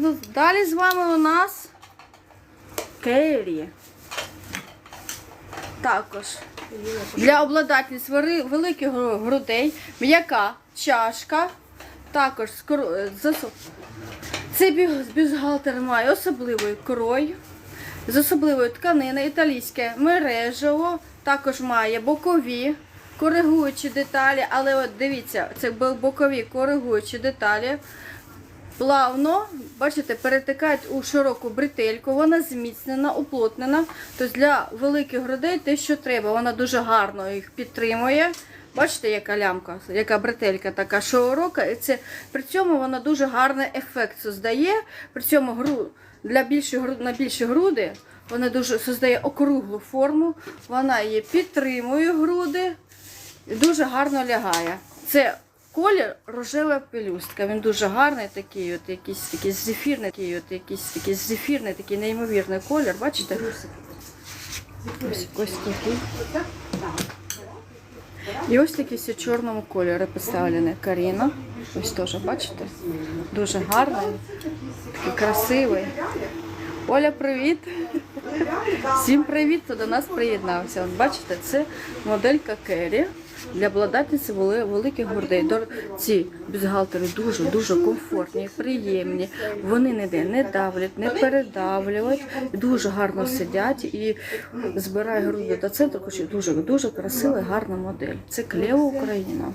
Ну, Далі з вами у нас Керрі. Також для обладательниць великих грудей, м'яка чашка. Також з кор- е, цей має особливий крой, з особливої тканини, італійське мережево, також має бокові коригуючі деталі, але от дивіться, це бокові коригуючі деталі. Плавно, бачите, перетикають у широку бретельку, вона зміцнена, уплотнена. Тобто для великих грудей те, що треба, вона дуже гарно їх підтримує. Бачите, яка лямка, яка бретелька така широка, і це при цьому вона дуже гарний ефект создає. При цьому гру для більшої гру- на більші груди вона дуже создає округлу форму, вона її підтримує груди і дуже гарно лягає. Це колір рожева пелюстка. Він дуже гарний, такий, от якийсь такий зефірний, такий, от якийсь такий зефірний, такий неймовірний колір. Бачите? Ось, ось такий. І ось такий в чорному кольорі представлений Каріна. Ось теж, бачите? Дуже гарний, такий красивий. Оля, привіт! Всім привіт, хто до нас приєднався. От бачите, це моделька Керрі. Для обладательниці великих грудей. Ці бюстгальтери дуже-дуже комфортні, приємні. Вони ніде не давлять, не передавлюють, дуже гарно сидять і збирає груди до центру. Коротше, Дуже, дуже красива гарна модель. Це Клео Україна.